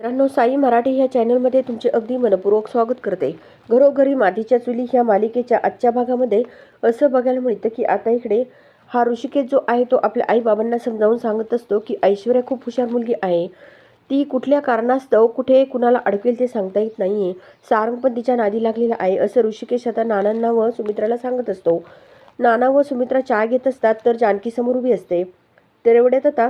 मित्रांनो साई मराठी ह्या चॅनलमध्ये तुमचे अगदी मनपूर्वक स्वागत करते. घरोघरी मातीच्या चुली ह्या मालिकेच्या आजच्या भागामध्ये असं बघायला मिळतं की आता इकडे हा ऋषिकेश जो आहे तो आपल्या आईबाबांना समजावून सांगत असतो की ऐश्वर्या खूप हुशार मुलगी आहे. ती कुठल्या कारणास्तव कुठे कुणाला अडकेल ते सांगता येत नाहीये. सारंग पण तिच्या नादी लागलेला आहे असं ऋषिकेश आता नानांना व सुमित्राला सांगत असतो. नाना व सुमित्रा चहा घेत असतात तर जानकी समोर उभी असते. तर एवढ्यात आता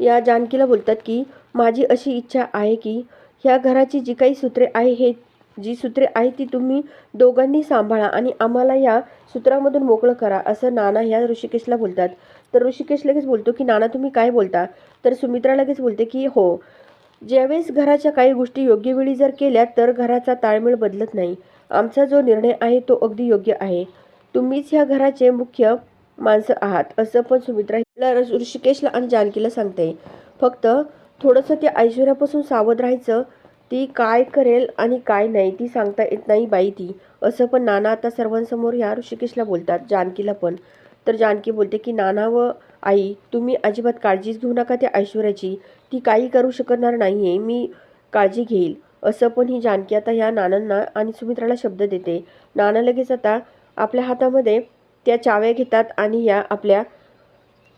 या जानकीला बोलतात की माझी अशी इच्छा आहे की ह्या घराची जी काही सूत्रे आहे हे जी सूत्रे आहे ती तुम्ही दोघांनी सांभाळा आणि आम्हाला या सूत्रामधून मोकळं करा असं नाना ह्या ऋषिकेशला बोलतात. तर ऋषिकेश लगेच बोलतो की नाना तुम्ही काय बोलता? तर सुमित्रा लगेच बोलते की हो ज्यावेळेस घराच्या काही गोष्टी योग्य वेळी जर केल्या तर घराचा ताळमेळ बदलत नाही. आमचा जो निर्णय आहे तो अगदी योग्य आहे. तुम्हीच ह्या घराचे मुख्य माणसं आहात असं पण सुमित्रा ला ऋषिकेशला आणि जानकीला सांगते फक्त थोडंसं ते ऐश्वर्यापासून सावध राहायचं. ती काय करेल आणि काय नाही ती सांगता येत नाही बाई ती. असं पण नाना आता सर्वांसमोर ह्या ऋषिकेशला बोलतात जानकीला पण. तर जानकी बोलते की नाना व आई तुम्ही अजिबात काळजीच घेऊ नका त्या ऐश्वर्याची. ती काही करू शकणार नाही आहे मी काळजी घेईल. असं पण ही जानकी आता ह्या नानांना आणि सुमित्राला शब्द देते. नाना लगेच आता आपल्या हातामध्ये त्या चाव्या घेतात आणि या आपल्या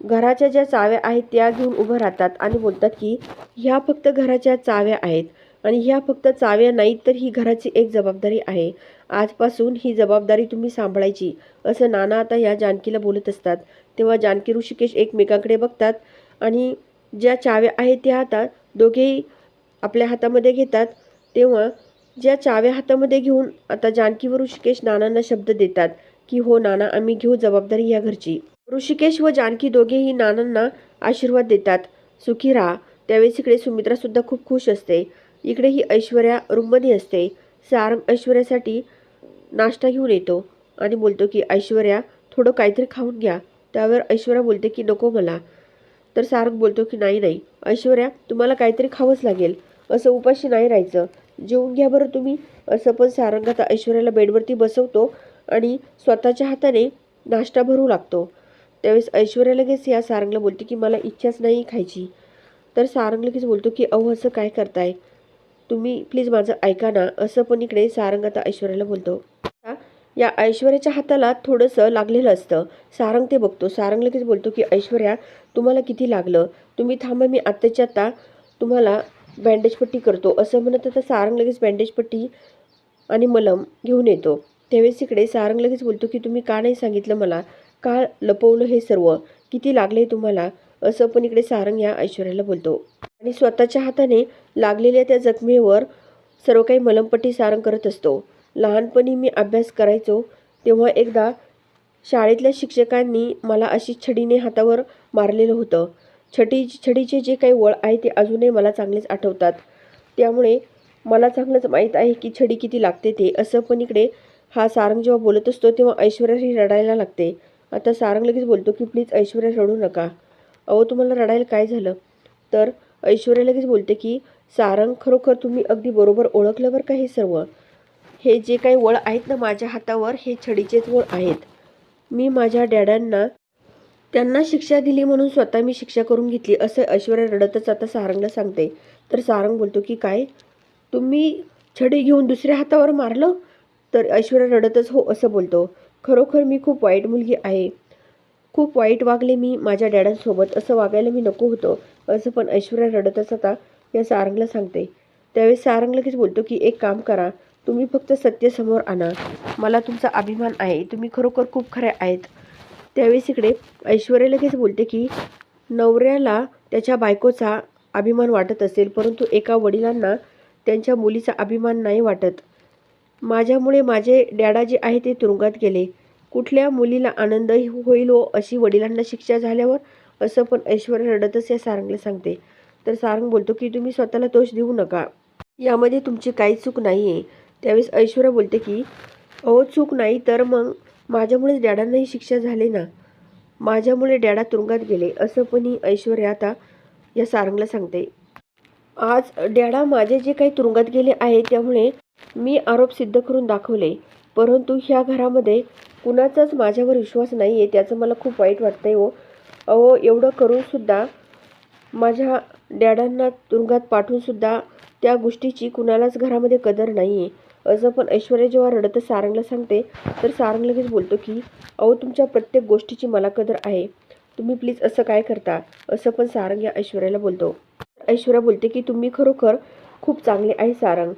घराच्या ज्या चाव्या आहेत त्या घेऊन उभं राहतात आणि बोलतात की ह्या फक्त घराच्या चाव्या आहेत आणि ह्या फक्त चाव्या नाहीत तर ही घराची एक जबाबदारी आहे. आजपासून ही जबाबदारी तुम्ही सांभाळायची. असं नाना आता या जानकीला बोलत असतात. तेव्हा जानकी ऋषिकेश एकमेकांकडे बघतात आणि ज्या चाव्या आहेत त्या आता दोघेही आपल्या हातामध्ये घेतात. तेव्हा ज्या चाव्या हातामध्ये घेऊन आता जानकी व ऋषिकेश नानांना शब्द देतात की हो नाना आम्ही घेऊ जबाबदारी या घरची. ऋषिकेश व जानकी दोघेही नानांना आशीर्वाद देतात. सुखी राहा. त्यावेळेस इकडे सुमित्रासुद्धा खूप खुश असते. इकडे ही ऐश्वर्या रूममध्ये असते. सारंग ऐश्वर्यासाठी नाश्ता घेऊन येतो आणि बोलतो की ऐश्वर्या थोडं काहीतरी खाऊन घ्या. त्यावर ऐश्वर्या बोलते की नको मला. तर सारंग बोलतो की नाही नाही. ऐश्वर्या तुम्हाला काहीतरी खावंच लागेल. असं उपाशी नाही राहायचं. जेवून घ्या बरं तुम्ही. असं पण सारंग आता ऐश्वर्याला बेडवरती बसवतो आणि स्वतःच्या हाताने नाश्ता भरू लागतो. त्यावेळेस ऐश्वर्या लगेच या सारंगला बोलते की मला इच्छाच नाही खायची. तर सारंग लगेच बोलतो की अहो असं काय करताय? तुम्ही प्लीज माझं ऐका ना. असं पण इकडे सारंग आता ऐश्वर्याला बोलतो. या ऐश्वर्याच्या हाताला थोडंसं लागलेलं असतं. सारंग ते बघतो. सारंग लगेच बोलतो की ऐश्वर्या तुम्हाला किती लागलं? तुम्ही थांबा मी आत्ताच्या आत्ता तुम्हाला बँडेज पट्टी करतो. असं म्हणत आता सारंग लगेच बँडेज पट्टी आणि मलम घेऊन येतो. त्यावेळेस इकडे सारंग लगेच बोलतो की तुम्ही का नाही सांगितलं मला? का लपवलं हे सर्व? किती लागले तुम्हाला? असं पण इकडे सारंग या ऐश्वर्याला बोलतो. आणि स्वतःच्या हाताने लागलेल्या त्या जखमेवर सर्व काही मलमपट्टी सारंग करत असतो. लहानपणी मी अभ्यास करायचो तेव्हा एकदा शाळेतल्या शिक्षकांनी मला अशी छडीने हातावर मारलेलं होतं. छडी छडीचे जे काही वळ आहे ते अजूनही मला चांगलेच आठवतात. त्यामुळे मला चांगलंच माहीत आहे की छडी किती लागते ते असं पण इकडे हा सारंग जेव्हा बोलत असतो तेव्हा ऐश्वर्या ही रडायला लागते. आता सारंग लगेच बोलतो की प्लीज ऐश्वर्या रडू नका. अहो तुम्हाला रडायला काय झालं? तर ऐश्वर्या लगेच बोलते की सारंग खरोखर तुम्ही अगदी बरोबर ओळखलं बरं का हे सर्व? हे जे काही वळ आहेत ना माझ्या हातावर हे छडीचेच वळ आहेत. मी माझ्या डॅडांना त्यांना शिक्षा दिली म्हणून स्वतः मी शिक्षा करून घेतली असं ऐश्वर्या रडतच आता सारंगला सांगते. तर सारंग बोलतो की काय? तुम्ही छडी घेऊन दुसऱ्या हातावर मारलं? तर ऐश्वर्या रडतच हो असं बोलतो. खरोखर मी खूप वाईट मुलगी आहे. खूप वाईट वागले मी माझ्या डॅडांसोबत असं वागायला मी नको होतो असं पण ऐश्वर्या रडतच आता या सारंगला सांगते. त्यावेळेस सारंग लगेच बोलतो की एक काम करा तुम्ही फक्त सत्य समोर आणा. मला तुमचा अभिमान आहे तुम्ही खरोखर खूप खरे आहेत. त्यावेळेस इकडे ऐश्वर्या लगेच बोलते की नवऱ्याला त्याच्या बायकोचा अभिमान वाटत असेल परंतु एका वडिलांना त्यांच्या मुलीचा अभिमान नाही वाटत. माझ्यामुळे माझे डॅडा जे आहे ते तुरुंगात गेले. कुठल्या मुलीला आनंद होईल हो अशी वडिलांना शिक्षा झाल्यावर असं पण ऐश्वर्या रडतच या सारंगला सांगते. तर सारंग बोलतो की तुम्ही स्वतःला दोष देऊ नका. यामध्ये तुमची काही चूक नाही आहे त्यावेळेस ऐश्वर्या बोलते की अहो चूक नाही तर मग माझ्यामुळेच डॅडांनाही शिक्षा झाली ना? माझ्यामुळे डॅडा तुरुंगात गेले. असं पण ही ऐश्वर्या आता या सारंगला सांगते. आज डॅडा माझे जे काही तुरुंगात गेले आहे त्यामुळे मी आरोप सिद्ध करून दाखवले परंतु ह्या घरामध्ये कुणाचाच माझ्यावर विश्वास नाही आहे त्याचं मला खूप वाईट वाटतंय हो. अहो एवढं करूनसुद्धा माझ्या डॅडांना तुरुंगात पाठवूनसुद्धा त्या गोष्टीची कुणालाच घरामध्ये कदर नाही आहे असं पण ऐश्वर्या जेव्हा रडतच सारंगला सांगते तर सारंग लगेच बोलतो की अहो तुमच्या प्रत्येक गोष्टीची मला कदर आहे. तुम्ही प्लीज असं काय करता? असं पण सारंग या ऐश्वर्याला बोलतो. ऐश्वर्या बोलते की तुम्ही खरोखर खूप चांगले आहे सारंग.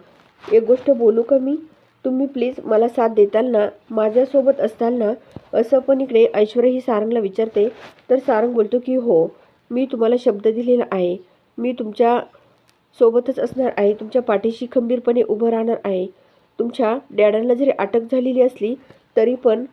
एक गोष्ट बोलू का मी? तुम्ही प्लीज मला साथ देताल ना? माझ्यासोबत असताल ना? असं पण इकडे ऐश्वर्या ही सारंगला विचारते. तर सारंग बोलतो की हो मी तुम्हाला शब्द दिलेला आहे. मी तुमच्या सोबतच असणार आहे. तुमच्या पाठीशी खंबीरपणे उभं राहणार आहे. तुमच्या डॅडांना जरी अटक झालेली असली तरी पण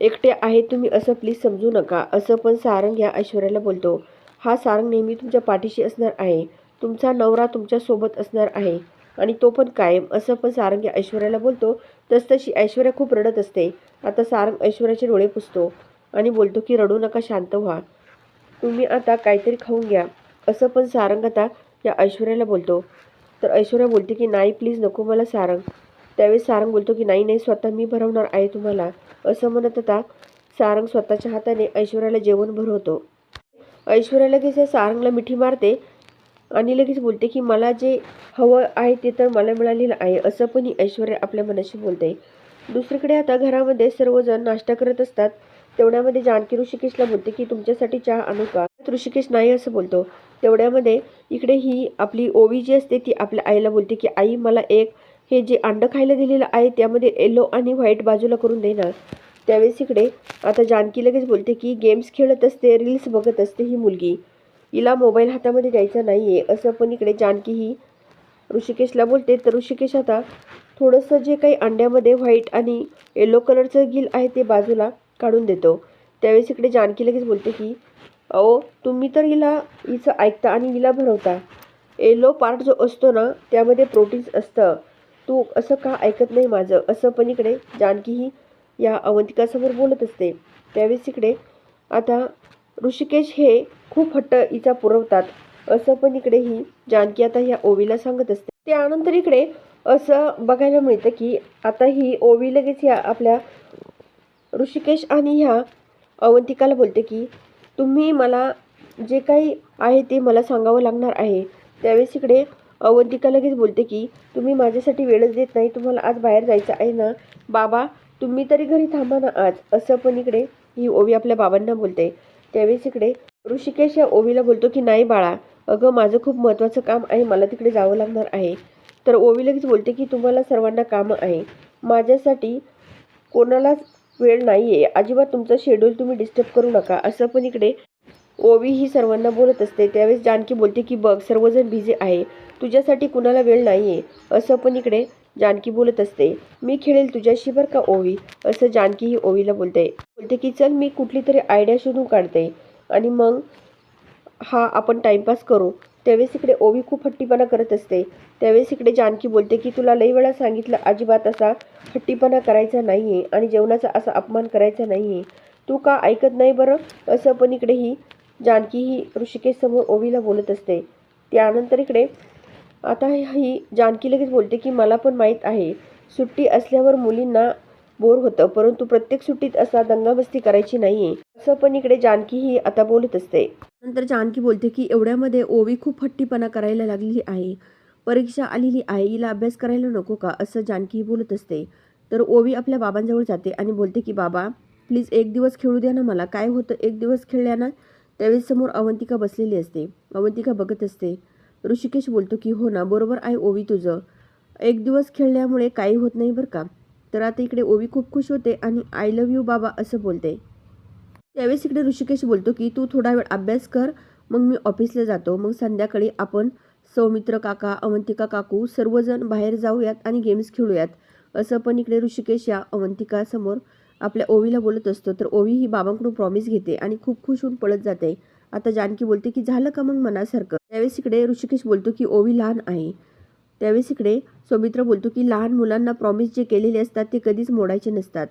एकटे आहे तुम्ही असं प्लीज समजू नका. असं पण सारंग या ऐश्वर्याला बोलतो. हा सारंग नेहमी तुमच्या पाठीशी असणार आहे. तुमचा नवरा तुमच्यासोबत असणार आहे. आणि तो पण कायम. असं पण सारंग या ऐश्वर्याला बोलतो तसतशी ऐश्वर्या खूप रडत असते. आता सारंग ऐश्वर्याचे डोळे पुसतो आणि बोलतो की रडू नका शांत व्हा. तुम्ही आता काहीतरी खाऊन घ्या. असं पण सारंग आता या ऐश्वर्याला बोलतो. तर ऐश्वर्या बोलते की नाही प्लीज नको मला सारंग. त्यावेळेस सारंग बोलतो की नाही नाही स्वतः मी भरवणार आहे तुम्हाला. असं म्हणत आता सारंग स्वतःच्या हाताने ऐश्वर्याला जेवण भरवतो. ऐश्वर्या लगेच या सारंगला मिठी मारते आणि लगेच बोलते की मला जे हवं आहे ते तर मला मिळालेलं आहे. असं पण ही ऐश्वर्या आपल्या मनाशी बोलते. दुसरीकडे आता घरामध्ये सर्वजण नाश्ता करत असतात. तेवढ्यामध्ये जानकी ऋषिकेशला बोलते की तुमच्यासाठी चहा आणू का? ऋषिकेश नाही असं बोलतो. तेवढ्यामध्ये इकडे ही आपली ओवी जी असते ती आपल्या आईला बोलते की आई मला एक हे जे अंडं खायला दिलेलं आहे त्यामध्ये येलो आणि व्हाईट बाजूला करून देणार. त्यावेळेस इकडे आता जानकी लगेच बोलते की गेम्स खेळत असते रील्स बघत असते ही मुलगी. हिला मोबाईल हातामध्ये द्यायचा नाही आहे असं पण इकडे जानकी ही ऋषिकेशला बोलते. तर ऋषिकेश आता थोडंसं जे काही अंड्यामध्ये व्हाईट आणि येलो कलरचं गिल आहे ते बाजूला काढून देतो. त्यावेळेस इकडे जानकी लगेच बोलते की अहो तुम्ही तर हिला हिचं ऐकता आणि हिला भरवता. येलो पार्ट जो असतो ना त्यामध्ये प्रोटीन्स असतं. तू असं का ऐकत नाही माझं? असं पण इकडे जानकी ही या अवंतिकासमोर बोलत असते. त्यावेळेस इकडे आता ऋषिकेश हे खूप हट्ट इचा पुरवतात. असं पण इकडे ही जानकी आता ह्या ओवीला सांगत असते. त्यानंतर इकडे असं बघायला मिळतं की आता ही ओवी लगेच या आपल्या ऋषिकेश आणि ह्या अवंतिकाला बोलते की तुम्ही मला जे काही आहे ते मला सांगावं लागणार आहे. त्यावेळेस इकडे अवंतिका लगेच बोलते की तुम्ही माझ्यासाठी वेळच देत नाही तुम्हाला आज बाहेर जायचं आहे ना? बाबा तुम्ही तरी घरी थांबा ना आज. असं पण इकडे ही ओवी आपल्या बाबांना बोलते. त्यावेळेस इकडे ऋषिकेश या ओवीला बोलतो की नाही बाळा अगं माझं खूप महत्त्वाचं काम आहे मला तिकडे जावं लागणार आहे. तर ओवी लगेच बोलते की तुम्हाला सर्वांना कामं आहे. माझ्यासाठी कोणालाच वेळ नाही आहे अजिबात तुमचं शेड्यूल तुम्ही डिस्टर्ब करू नका. असं पण इकडे ओवी ही सर्वांना बोलत असते. त्यावेळेस जानकी बोलते की बघ सर्वजण बिझी आहे. तुझ्यासाठी कुणाला वेळ नाही आहे असं पण इकडे जानकी बोलत असते मी खेळेल तुझ्याशी बरं का ओवी? असं जानकी ही ओवीला बोलते. बोलते की चल मी कुठली तरी आयडिया शोधून काढते. आणि मग हा आपण टाइमपास करू. त्यावेळेस इकडे ओवी खूप हट्टीपणा करत असते. त्यावेळेस इकडे जानकी बोलते की तुला लई वेळा सांगितलं अजिबात असा हट्टीपणा करायचा नाही आहे आणि जेवणाचा असा अपमान करायचा नाही आहे तू का ऐकत नाही बरं? असं पण इकडे ही जानकी ही ऋषिकेशसमोर ओवीला बोलत असते. त्यानंतर इकडे आता ही जानकी लगेच बोलते की मला पण माहीत आहे. सुट्टी असल्यावर मुलींना बोर होतं परंतु प्रत्येक सुट्टीत असा दंगामस्ती करायची नाही आहे असं पण इकडे जानकी ही आता बोलत असते. नंतर जानकी बोलते की एवढ्यामध्ये ओवी खूप हट्टीपणा करायला लागलेली आहे. परीक्षा आलेली आहे हिला अभ्यास करायला नको का? असं जानकी ही बोलत असते. तर ओवी आपल्या बाबांजवळ जाते आणि बोलते की बाबा प्लीज एक दिवस खेळू द्या ना मला. काय होतं? एक दिवस खेळल्यानं त्यावेळेस समोर अवंतिका बसलेली असते. अवंतिका बघत असते. ऋषिकेश बोलतो की हो ना बरोबर आहे ओवी तुझं. एक दिवस खेळल्यामुळे काही होत नाही बरं का? तर आता इकडे ओवी खूप खुश होते आणि आय लव्ह यू बाबा असं बोलते. त्यावेळेस इकडे ऋषिकेश बोलतो की तू थोडा वेळ अभ्यास कर मग मी ऑफिसला जातो. मग संध्याकाळी आपण सौमित्र काका अवंतिका काकू सर्वजण बाहेर जाऊयात आणि गेम्स खेळूयात. असं पण इकडे ऋषिकेश या अवंतिकासमोर आपल्या ओवीला बोलत असतो. तर ओवी ही बाबांकडून प्रॉमिस घेते आणि खूप खुश होऊन पळत जाते. आता जानकी बोलते की झालं का मग मनासारखं? त्यावेळेस इकडे ऋषिकेश बोलतो की ओवी लहान आहे. त्यावेळेस इकडे सौमित्र बोलतो की लहान मुलांना प्रॉमिस जे केलेले असतात ते कधीच मोडायचे नसतात.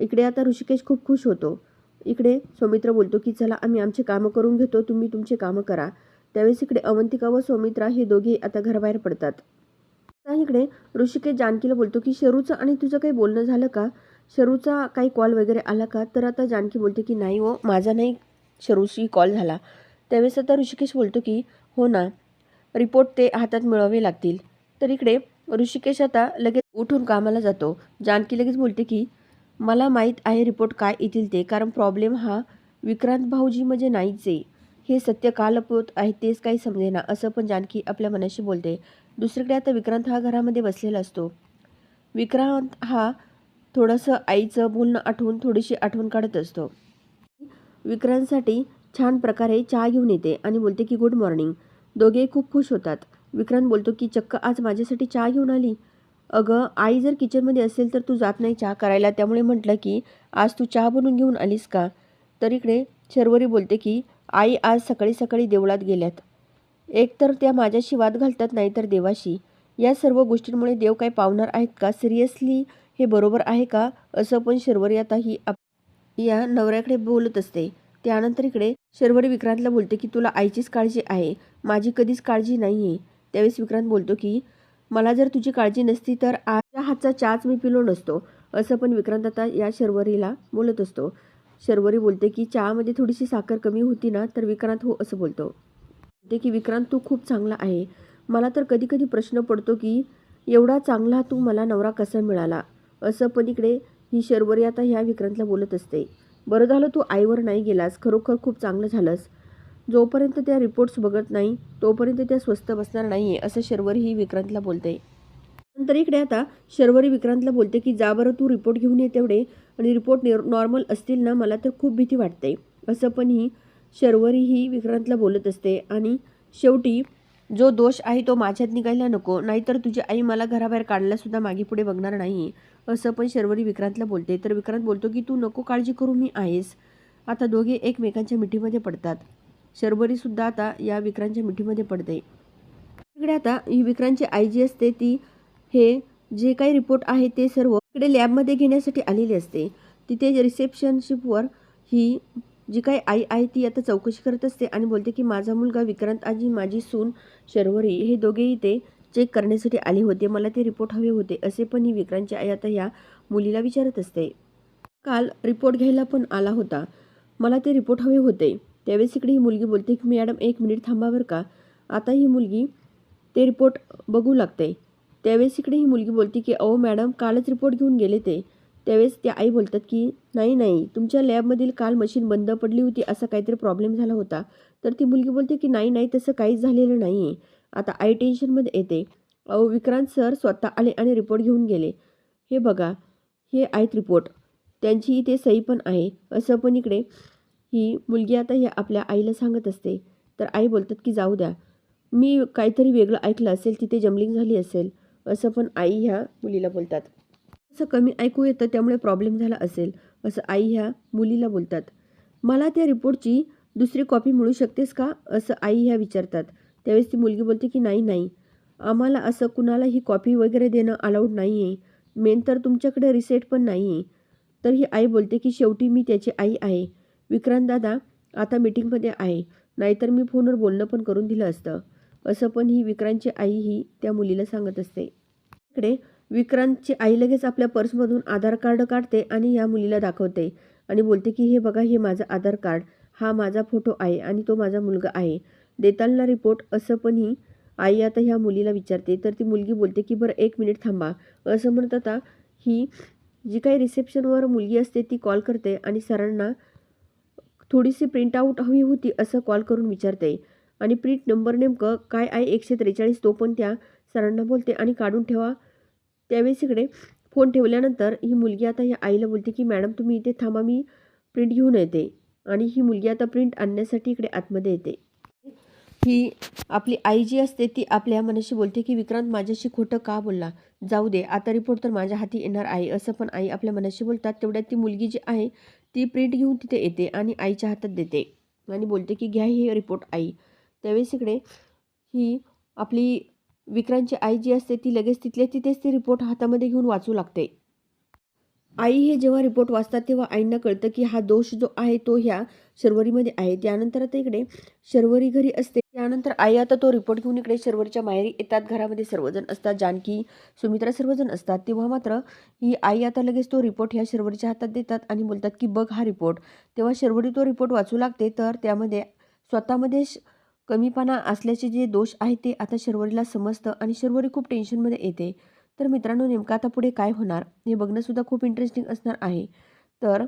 इकडे आता ऋषिकेश खूप खुश होतो. इकडे सौमित्र बोलतो की चला आम्ही आमचे कामं करून घेतो तुम्ही तुमचे कामं करा. त्यावेळेस इकडे अवंतिका व सौमित्रा हे दोघे आता घराबाहेर पडतात. आता इकडे ऋषिकेश जानकीला बोलतो की शरूचं आणि तुझं काही बोलणं झालं का? शरूचा काही कॉल वगैरे आला का? तर आता जानकी बोलते की नाही हो माझा नाही. शरूशी कॉल झाला. त्यावेळेस आता ऋषिकेश बोलतो की हो ना रिपोर्ट ते हातात मिळवावे लागतील. तर इकडे ऋषिकेश आता लगेच उठून कामाला जातो. जानकी लगेच बोलते की मला माहीत आहे रिपोर्ट काय येतील ते कारण प्रॉब्लेम हा विक्रांत भाऊजी म्हणजे नाहीच. आहे हे सत्य का लपवत आहे तेच काही समजेना असं पण जानकी आपल्या मनाशी बोलते. दुसरीकडे आता विक्रांत हा घरामध्ये बसलेला असतो. विक्रांत हा थोडंसं आईचं बोलणं आठवून थोडीशी आठवण काढत असतो. विक्रांतसाठी छान प्रकारे चहा घेऊन येते आणि बोलते की गुड मॉर्निंग दोघे खूप खुश होतात. विक्रांत बोलतो की चक्क आज माझ्यासाठी चहा घेऊन आली. अगं आई जर किचनमध्ये असेल तर तू जात नाही चहा करायला. त्यामुळे म्हटलं की आज तू चहा बनवून घेऊन आलीस का? तर इकडे शर्वरी बोलते की आई आज सकाळी सकाळी देवळात गेल्यात. एक तर त्या माझ्याशी वाद घालतात नाही तर देवाशी. या सर्व गोष्टींमुळे देव काय पावणार आहेत का? सिरियसली हे बरोबर आहे का? असं पण शर्वरी आता ही आप- या नवऱ्याकडे बोलत असते. त्यानंतर इकडे शर्वरी विक्रांतला बोलते की तुला आईचीच काळजी आहे. माझी कधीच काळजी नाही आहे त्यावेळेस विक्रांत बोलतो की मला जर तुझी काळजी नसती तर आजच्या हातचा चहाच मी पिलो नसतो. असं पण विक्रांत आता या शर्वरीला बोलत असतो. शर्वरी बोलते की चहामध्ये थोडीशी साखर कमी होती ना तर विक्रांत हो असं बोलतो. बोलते की विक्रांत तू खूप चांगला आहे. मला तर कधी कधी प्रश्न पडतो की एवढा चांगला तू मला नवरा कसा मिळाला? असं पण इकडे ही शर्वरी आता ह्या विक्रांतला बोलत असते. बरं झालं तू आईवर नाही गेलास खरोखर खूप चांगलं झालंस. जोपर्यंत त्या रिपोर्ट्स बघत नाही तोपर्यंत त्या स्वस्त बसणार नाही आहे असं शर्वरी ही विक्रांतला बोलते. नंतर इकडे आता शर्वरी विक्रांतला बोलते की जा बरं तू रिपोर्ट घेऊन ये तेवढे. आणि रिपोर्ट नॉर्मल असतील ना मला तर खूप भीती वाटते. असं पण ही शर्वरी ही विक्रांतला बोलत असते. आणि शेवटी जो दोष आहे तो माझ्यात निघायला नको नाहीतर तुझी आई मला घराबाहेर काढल्यासुद्धा मागे पुढे बघणार नाही असं पण शर्वरी विक्रांतला बोलते. तर विक्रांत बोलतो की तू नको काळजी करू मी आहेस. आता दोघे एकमेकांच्या मिठीमध्ये पडतात. शर्वरीसुद्धा आता या विक्रांतच्या मिठीमध्ये पडते. इकडे आता ही विक्रांतची आई जी असते ती हे जे काही रिपोर्ट आहे ते सर्व इकडे लॅबमध्ये घेण्यासाठी आलेली असते. तिथे रिसेप्शनशिपवर ही जी काही आई आहे ती आता चौकशी करत असते आणि बोलते की माझा मुलगा विक्रांत आजी माझी सून शर्वरी हे दोघेही ते चेक करण्यासाठी आले होते. मला ते रिपोर्ट हवे होते. असे पण ही विक्रांतची आई आता या मुलीला विचारत असते. काल रिपोर्ट घ्यायला पण आला होता. मला ते रिपोर्ट हवे होते. त्यावेळेस इकडे ही मुलगी बोलते की मॅडम एक मिनिट थांबा बरं का. आता ही मुलगी ते रिपोर्ट बघू लागते. त्यावेळेस इकडे ही मुलगी बोलते की अहो मॅडम कालच रिपोर्ट घेऊन गेले ते. त्यावेळेस त्या आई बोलतात की नाही नाही तुमच्या लॅबमधील काल मशीन बंद पडली होती असा काहीतरी प्रॉब्लेम झाला होता. तर ती मुलगी बोलते की नाही नाही तसं काहीच झालेलं नाही आहे आता आई टेन्शनमध्ये येते. अहो विक्रांत सर स्वतः आले आणि रिपोर्ट घेऊन गेले. हे बघा हे आहेत रिपोर्ट. त्यांची इथे सही पण आहे. असं पण इकडे. ही मुलगी आता ह्या आपल्या आईला सांगत असते. तर आई बोलतात की जाऊ द्या. मी काहीतरी वेगळं ऐकलं असेल तिथे जमलिंग झाली असेल. असं पण आई ह्या मुलीला बोलतात. असं कमी ऐकू येतं त्यामुळे प्रॉब्लेम झाला असेल असं आई ह्या मुलीला बोलतात. मला त्या रिपोर्टची दुसरी कॉपी मिळू शकतेस का? असं आई ह्या विचारतात. त्यावेळेस ती मुलगी बोलते की नाही नाही. आम्हाला असं कुणालाही कॉपी वगैरे देणं अलाउड नाही आहे मेन तर तुमच्याकडे रिसेट पण नाही आहे तर ही आई बोलते की शेवटी मी त्याची आई आहे. विक्रांत दादा आता मीटिंगमध्ये आहे. नाहीतर मी फोनवर बोलणं पण करून दिलं असतं. असं पण ही विक्रांतची आई ही त्या मुलीला सांगत असते. इकडे विक्रांतची आई लगेच आपल्या पर्समधून आधार कार्ड काढते आणि या मुलीला दाखवते आणि बोलते की हे बघा हे माझं आधार कार्ड. हा माझा फोटो आहे आणि तो माझा मुलगा आहे. देताना रिपोर्ट असं पण ही आई आता ह्या मुलीला विचारते. तर ती मुलगी बोलते की बरं एक मिनिट थांबा. असं म्हणत आता ही जी काही रिसेप्शनवर मुलगी असते ती कॉल करते आणि सरांना थोडीशी प्रिंट आऊट हवी होती असं कॉल करून विचारते. आणि प्रिंट नंबर नेमकं काय आहे? एकशे त्रेचाळीस तो पण त्या सरांना बोलते आणि काढून ठेवा. त्यावेळेस इकडे फोन ठेवल्यानंतर ही मुलगी आता या आईला बोलते की मॅडम तुम्ही इथे थांबा मी प्रिंट घेऊन येते. आणि ही मुलगी आता प्रिंट आणण्यासाठी इकडे आतमध्ये येते. ही आपली आई जी असते ती आपल्या मनाशी बोलते की विक्रांत माझ्याशी खोटं का बोलला? जाऊ दे आता रिपोर्ट तर माझ्या हाती येणार आहे. असं पण आई आपल्या मनाशी बोलतात. तेवढ्यात ती मुलगी जी आहे ती प्रिंट घेऊन तिथे येते आणि आईच्या हातात देते आणि बोलते की घ्या ही रिपोर्ट आई. त्यावेळेस इकडे ही आपली विक्रांतची आई जी असते ती लगेच तिथल्या तिथेच ते रिपोर्ट हातामध्ये घेऊन वाचू लागते. आई हे जेव्हा रिपोर्ट वाचतात तेव्हा आईंना कळतं की हा दोष जो आहे तो ह्या शर्वरीमध्ये आहे. त्यानंतर आता इकडे शर्वरी घरी असते. त्यानंतर आई आता तो रिपोर्ट घेऊन इकडे शर्वरीच्या माहेरी येतात. घरामध्ये सर्वजण असतात. जानकी सुमित्रा सर्वजण असतात. तेव्हा मात्र ही आई आता लगेच तो रिपोर्ट ह्या शर्वरीच्या हातात देतात आणि बोलतात की बघ हा रिपोर्ट तेव्हा शर्वरी तो रिपोर्ट वाचू लागते तर त्यामध्ये स्वतःमध्ये श- कमीपणा असल्याचे जे दोष आहे ते आता शर्वरीला समजतं आणि शर्वरी खूप टेन्शनमध्ये येते. तर मित्रांनो नेमकं आता पुढे काय होणार? हे बघणंसुद्धा खूप इंटरेस्टिंग असणार आहे. तर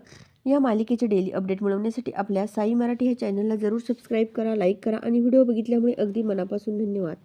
या मालिकेचे डेली अपडेट मिळवण्यासाठी आपल्या साई मराठी ह्या चॅनलला जरूर सबस्क्राईब करा लाईक करा आणि व्हिडिओ बघितल्यामुळे अगदी मनापासून धन्यवाद.